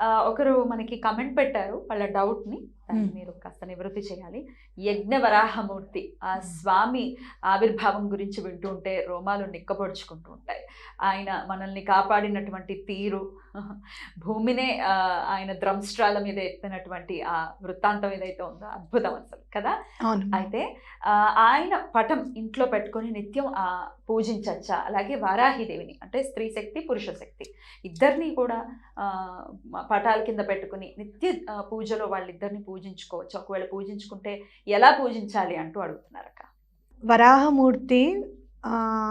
ఒకరు మనకి కమెంట్ పెట్టారు వాళ్ళ డౌట్ని దాన్ని. మీరు కాస్త నివృత్తి చేయాలి. యజ్ఞ వరాహమూర్తి ఆ స్వామి ఆవిర్భావం గురించి వింటూ ఉంటే రోమాలు నిక్కపొడుచుకుంటూ ఉంటాయి. ఆయన మనల్ని కాపాడినటువంటి తీరు భూమినే ఆయన ద్రంస్ట్రాల మీద ఎత్తినటువంటి ఆ వృత్తాంతం ఏదైతే ఉందో అద్భుతం అసలు కదా? అయితే ఆయన పటం ఇంట్లో పెట్టుకొని నిత్యం ఆ, పూజించచ్చా? అలాగే వారాహిదేవిని అంటే స్త్రీ శక్తి పురుష శక్తి. ఇద్దరిని కూడా పటాల కింద పెట్టుకుని నిత్య పూజలో వాళ్ళిద్దరిని పూజించుకోవచ్చు. ఒకవేళ పూజించుకుంటే ఎలా పూజించాలి అంటూ అడుగుతున్నారు అక్క వరాహమూర్తి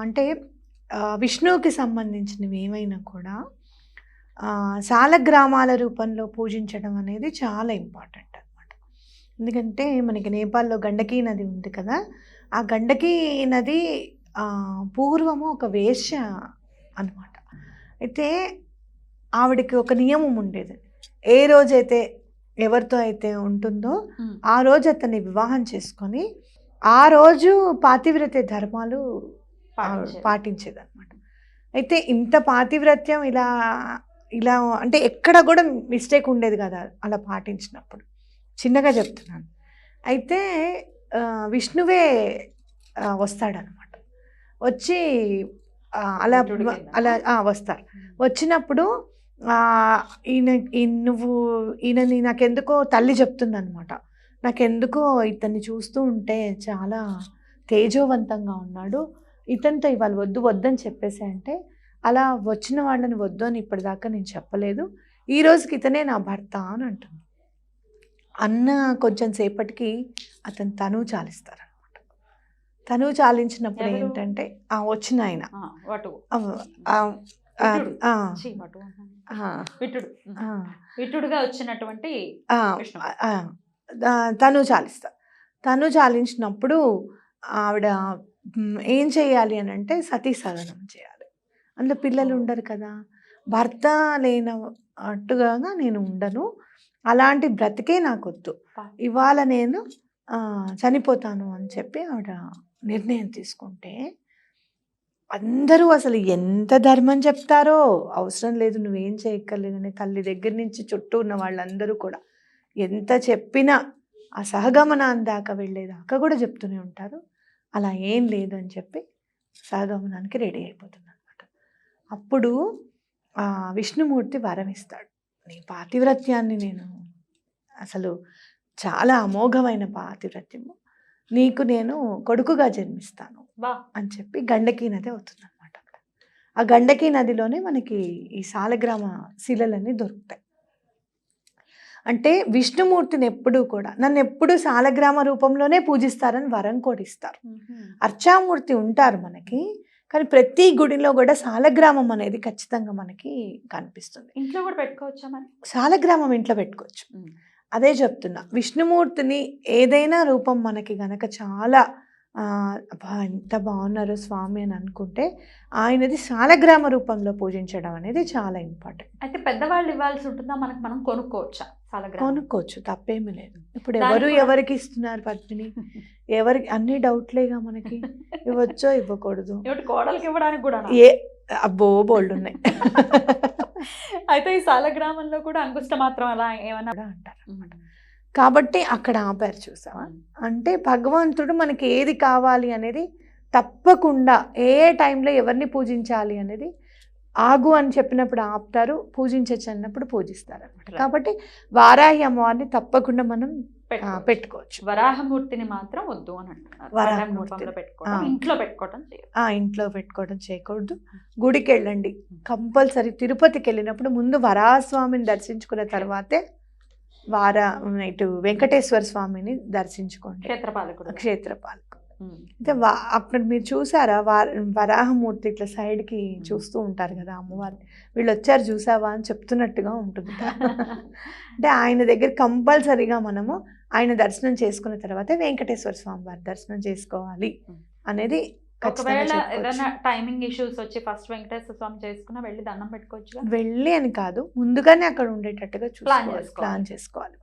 అంటే విష్ణువుకి సంబంధించినవి ఏమైనా కూడా సాలగ్రామాల రూపంలో పూజించడం అనేది చాలా ఇంపార్టెంట్ అనమాట ఎందుకంటే మనకి నేపాల్లో గండకీ నది ఉంది కదా ఆ గండకీ నది పూర్వము ఒక వేశ్య అనమాట అయితే ఆవిడకి ఒక నియమం ఉండేది. ఏ రోజైతే ఎవరితో అయితే ఉంటుందో ఆ రోజు అతన్ని వివాహం చేసుకొని ఆ రోజు పాతివ్రత్య ధర్మాలు పాటించేది. పాటించేది అనమాట అయితే ఇంత పాతివ్రత్యం ఇలా ఇలా అంటే ఎక్కడ కూడా మిస్టేక్ ఉండేది కదా అలా పాటించినప్పుడు. చిన్నగా చెప్తున్నాను. అయితే విష్ణువే వస్తాడనమాట వచ్చి అలా. అలా వస్తారు. వచ్చినప్పుడు ఈయన ఈ- నువ్వు ఈయనని నాకెందుకో తల్లి చెప్తుందనమాట నాకెందుకో ఇతన్ని చూస్తూ ఉంటే చాలా తేజోవంతంగా ఉన్నాడు. ఇతనితో ఇవాళ వద్దు వద్దని చెప్పేసి అంటే అలా వచ్చిన వాళ్ళని వద్దు అని ఇప్పటిదాకా నేను చెప్పలేదు. ఈ రోజుకి ఇతనే నా భర్త అని అంటుంది. అన్న కొంచెం సేపటికి అతను తను చాలిస్తారనమాట తను చాలించినప్పుడు? ఏంటంటే వచ్చిన ఆయన. విటుడు. విటుడుగా వచ్చినటువంటి తను చాలిస్తా. తను చాలించినప్పుడు ఆవిడ ఏం చేయాలి అని అంటే సతీ సహనం చేయాలి. అందులో పిల్లలు ఉండరు కదా. భర్త లేనట్టుగా నేను ఉండను. అలాంటి బ్రతికే నాకు వద్దు ఇవాళ నేను చనిపోతాను అని చెప్పి ఆవిడ నిర్ణయం తీసుకుంటే అందరూ అసలు ఎంత ధర్మం చెప్తారో అవసరం లేదు నువ్వేం చేయక్కర్లేదని తల్లి దగ్గర నుంచి చుట్టూ ఉన్న వాళ్ళందరూ కూడా. ఎంత చెప్పినా ఆ సహగమనాన్ని దాకా వెళ్ళేదాకా కూడా చెప్తూనే ఉంటారు. అలా ఏం లేదు అని చెప్పి సహగమనానికి రెడీ అయిపోతుంది అనమాట అప్పుడు ఆ విష్ణుమూర్తి వరం ఇస్తాడు. నీ పాతివ్రత్యాన్ని నేను అసలు చాలా అమోఘమైన పాతివ్రత్యము. నీకు నేను కొడుకుగా జన్మిస్తాను వా. అని చెప్పి గండకీ నది అవుతుంది అనమాట అక్కడ. ఆ గండకీ నదిలోనే మనకి ఈ సాలగ్రామ శిలలన్నీ దొరుకుతాయి. అంటే విష్ణుమూర్తిని ఎప్పుడూ కూడా నన్ను ఎప్పుడు సాలగ్రామ రూపంలోనే పూజిస్తారని వరం కూడా ఇస్తారు. అర్చామూర్తి ఉంటారు మనకి కానీ ప్రతి గుడిలో కూడా సాలగ్రామం అనేది ఖచ్చితంగా మనకి కనిపిస్తుంది. ఇంట్లో కూడా పెట్టుకోవచ్చా మరి? సాలగ్రామం ఇంట్లో పెట్టుకోవచ్చు. అదే చెప్తున్నా. విష్ణుమూర్తిని ఏదైనా రూపం మనకి గనక చాలా ఎంత బాగున్నారు స్వామి అని అనుకుంటే ఆయనది సాలగ్రామ రూపంలో పూజించడం అనేది చాలా ఇంపార్టెంట్. అయితే పెద్దవాళ్ళు ఇవ్వాల్సి ఉంటుందా? మనకు మనం కొనుక్కోవచ్చా కొనుక్కోవచ్చు తప్పేమీ లేదు. ఇప్పుడు ఎవరు ఎవరికి ఇస్తున్నారు పద్మిని? ఎవరికి అన్ని డౌట్లేగా మనకి. ఇవ్వచ్చో ఇవ్వకూడదు. కోడలికి ఇవ్వడానికి కూడా ఏ అబ్బో బోల్డ్ ఉన్నాయి. అయితే ఈ సాలగ్రామంలో కూడా అంగుష్ట మాత్రం అలా ఏమన్నా అంటారు కాబట్టి అక్కడ ఆపారు చూసావా? అంటే భగవంతుడు మనకి ఏది కావాలి అనేది తప్పకుండా ఏ టైంలో ఎవరిని పూజించాలి అనేది ఆగు అని చెప్పినప్పుడు ఆపుతారు పూజించచ్చు అన్నప్పుడు పూజిస్తారు అనమాట. కాబట్టి వారాహి అమ్మవారిని తప్పకుండా మనం పెట్టుకోవచ్చు. వరాహమూర్తిని మాత్రం వద్దు అని అంటున్నారు. వరాహమూర్తిని. వరాహం రూపంలో పెట్టుకోవడం ఆ. ఇంట్లో పెట్టుకోవడం ఇంట్లో పెట్టుకోవడం చేయకూడదు. గుడికి వెళ్ళండి కంపల్సరీ తిరుపతికి వెళ్ళినప్పుడు ముందు వరాహస్వామిని దర్శించుకున్న తర్వాతే వార ఇటు వెంకటేశ్వర స్వామిని దర్శించుకోండి. క్షేత్రపాలకుడు. క్షేత్రపాలకు ఉమ్. అయితే వా అక్కడ మీరు చూసారా? వా వరాహమూర్తి ఇట్లా సైడ్కి చూస్తూ ఉంటారు కదా అమ్మవారు వీళ్ళు వచ్చారు చూసావా అని చెప్తున్నట్టుగా ఉంటుంది. అంటే ఆయన దగ్గర కంపల్సరీగా మనము ఆయన దర్శనం చేసుకున్న తర్వాతే వెంకటేశ్వర స్వామి వారి దర్శనం చేసుకోవాలి. అనేది ఒకవేళ. ఏదైనా టైమింగ్ ఇష్యూస్ వచ్చి ఫస్ట్ వెంకటేశ్వర స్వామి చేసుకున్నా వెళ్ళి దండం పెట్టుకోవచ్చు వెళ్ళి అని కాదు ముందుగానే అక్కడ ఉండేటట్టుగా చూసుకోవాలి. ప్లాన్ చేసుకోవాలి.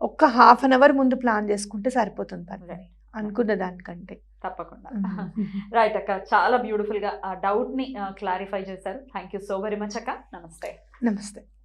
ఒక్క హాఫ్ అన్ అవర్ ముందు ప్లాన్ చేసుకుంటే సరిపోతుంది పని అనుకున్న దానికంటే. తప్పకుండా. రైట్ అక్క చాలా బ్యూటిఫుల్గా ఆ డౌట్ని క్లారిఫై చేశారు. Thank you so very much అక్క. నమస్తే. నమస్తే.